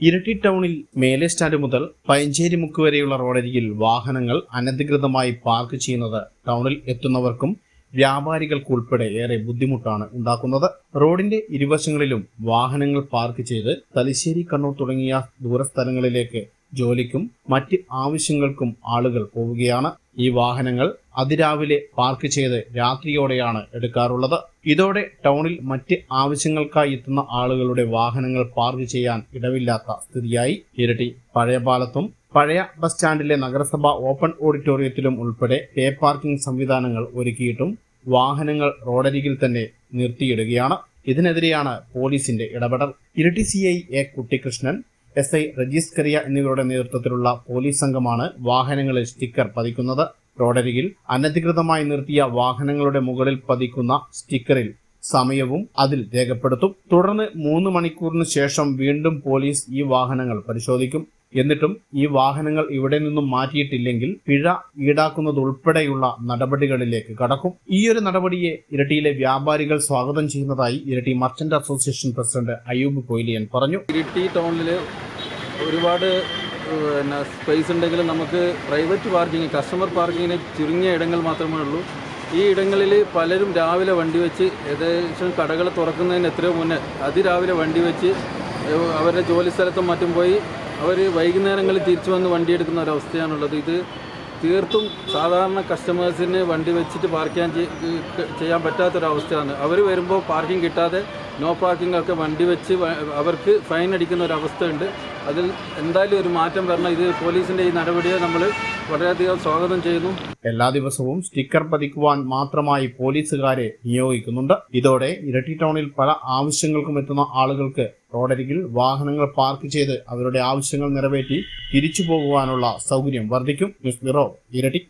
ഇരട്ടി ടൗണിൽ മേലെ സ്റ്റാൻഡ് മുതൽ പയഞ്ചേരി മുക്ക് വരെയുള്ള റോഡരികിൽ വാഹനങ്ങൾ അനധികൃതമായി പാർക്ക് ചെയ്യുന്നത് ടൗണിൽ എത്തുന്നവർക്കും വ്യാപാരികൾക്കുൾപ്പെടെ ഏറെ ബുദ്ധിമുട്ടാണ് ഉണ്ടാക്കുന്നത്. റോഡിന്റെ ഇരുവശങ്ങളിലും വാഹനങ്ങൾ പാർക്ക് ചെയ്ത് തലശ്ശേരി കണ്ണൂർ തുടങ്ങിയ ദൂരസ്ഥലങ്ങളിലേക്ക് ജോലിക്കും മറ്റ് ആവശ്യങ്ങൾക്കും ആളുകൾ പോവുകയാണ്. ഈ വാഹനങ്ങൾ അതിരാവിലെ പാർക്ക് ചെയ്ത് രാത്രിയോടെയാണ് എടുക്കാറുള്ളത്. ഇതോടെ ടൗണിൽ മറ്റ് ആവശ്യങ്ങൾക്കായി എത്തുന്ന ആളുകളുടെ വാഹനങ്ങൾ പാർക്ക് ചെയ്യാൻ ഇടവില്ലാത്ത സ്ഥിതിയായി. ഇരട്ടി പഴയ പാലത്തും പഴയ ബസ് സ്റ്റാൻഡിലെ നഗരസഭ ഓപ്പൺ ഓഡിറ്റോറിയത്തിലും ഉൾപ്പെടെ പേ പാർക്കിംഗ് സംവിധാനങ്ങൾ ഒരുക്കിയിട്ടും വാഹനങ്ങൾ റോഡരികിൽ തന്നെ നിർത്തിയിടുകയാണ്. ഇതിനെതിരെയാണ് പോലീസിന്റെ ഇടപെടൽ. Iritty C I A Kuttikrishnan S I Rejees എന്നിവരുടെ നേതൃത്വത്തിലുള്ള പോലീസ് സംഘമാണ് വാഹനങ്ങളിൽ സ്റ്റിക്കർ പതിക്കുന്നത്. റോഡരികിൽ അനധികൃതമായി നിർത്തിയ വാഹനങ്ങളുടെ മുകളിൽ പതിക്കുന്ന സ്റ്റിക്കറിൽ സമയവും അതിൽ രേഖപ്പെടുത്തും. തുടർന്ന് മൂന്ന് മണിക്കൂറിന് ശേഷം വീണ്ടും പോലീസ് ഈ വാഹനങ്ങൾ പരിശോധിക്കും. എന്നിട്ടും ഈ വാഹനങ്ങൾ ഇവിടെ നിന്നും മാറ്റിയിട്ടില്ലെങ്കിൽ പിഴ ഈടാക്കുന്നതുൾപ്പെടെയുള്ള നടപടികളിലേക്ക് കടക്കും. ഈ ഒരു നടപടിയെ ഇരട്ടിയിലെ വ്യാപാരികൾ സ്വാഗതം ചെയ്യുന്നതായി Iritty merchant association president Ayyub Koyiliyan പറഞ്ഞു. ഇരട്ടി ടൗണിൽ ഒരുപാട് പിന്നെ സ്പേസ് ഉണ്ടെങ്കിലും നമുക്ക് പ്രൈവറ്റ് പാർക്കിംഗ് കസ്റ്റമർ പാർക്കിങ്ങിന് ചുരുങ്ങിയ ഇടങ്ങൾ മാത്രമേ ഉള്ളൂ. ഈ ഇടങ്ങളിൽ പലരും രാവിലെ വണ്ടി വെച്ച് ഏകദേശം കടകൾ തുറക്കുന്നതിന് എത്രയോ മുന്നേ അതിരാവിലെ വണ്ടി വെച്ച് അവരുടെ ജോലി സ്ഥലത്തും മറ്റും പോയി അവർ വൈകുന്നേരങ്ങളിൽ തിരിച്ചു വന്ന് വണ്ടി എടുക്കുന്ന ഒരവസ്ഥയാണുള്ളത്. ഇത് തീർത്തും സാധാരണ കസ്റ്റമേഴ്സിന് വണ്ടി വെച്ചിട്ട് പാർക്ക് ചെയ്യാൻ ചെയ്- ചെയ്യാൻ പറ്റാത്തൊരവസ്ഥയാണ്. അവർ വരുമ്പോൾ പാർക്കിംഗ് കിട്ടാതെ നോ പാർക്കിംഗ് ഒക്കെ വണ്ടി വെച്ച് അവർക്ക് ഫൈൻ അടിക്കുന്ന ഒരു അവസ്ഥയുണ്ട്. അതിൽ എന്തായാലും ഒരു മാറ്റം വരണം. ഇത് പോലീസിന്റെ ഈ നടപടിയെ നമ്മൾ വളരെയധികം സ്വാഗതം ചെയ്യുന്നു. എല്ലാ ദിവസവും സ്റ്റിക്കർ പതിക്കുവാൻ മാത്രമായി പോലീസുകാരെ നിയോഗിക്കുന്നുണ്ട്. ഇതോടെ ഇരട്ടി ടൗണിൽ പല ആവശ്യങ്ങൾക്കും എത്തുന്ന ആളുകൾക്ക് റോഡരികിൽ വാഹനങ്ങൾ പാർക്ക് ചെയ്ത് അവരുടെ ആവശ്യങ്ങൾ നിറവേറ്റി തിരിച്ചു പോകുവാനുള്ള സൗകര്യം വർദ്ധിക്കും. ന്യൂസ് ബ്യൂറോ ഇരട്ടി.